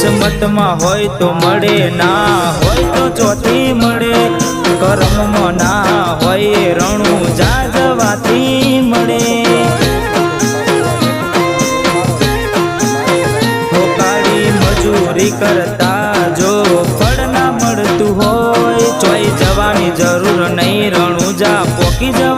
કિસ્મતમાં હોય તો મળે ના, હોય તો ચોથી મળે. કરમમાં ના હોય, રણું જાજવાથી મળે. રોકાળી મજૂરી કરતા જો ફળ ના મળતું હોય ચોઈ જવાની જરૂર નહીં, રણું જા પોકી જવા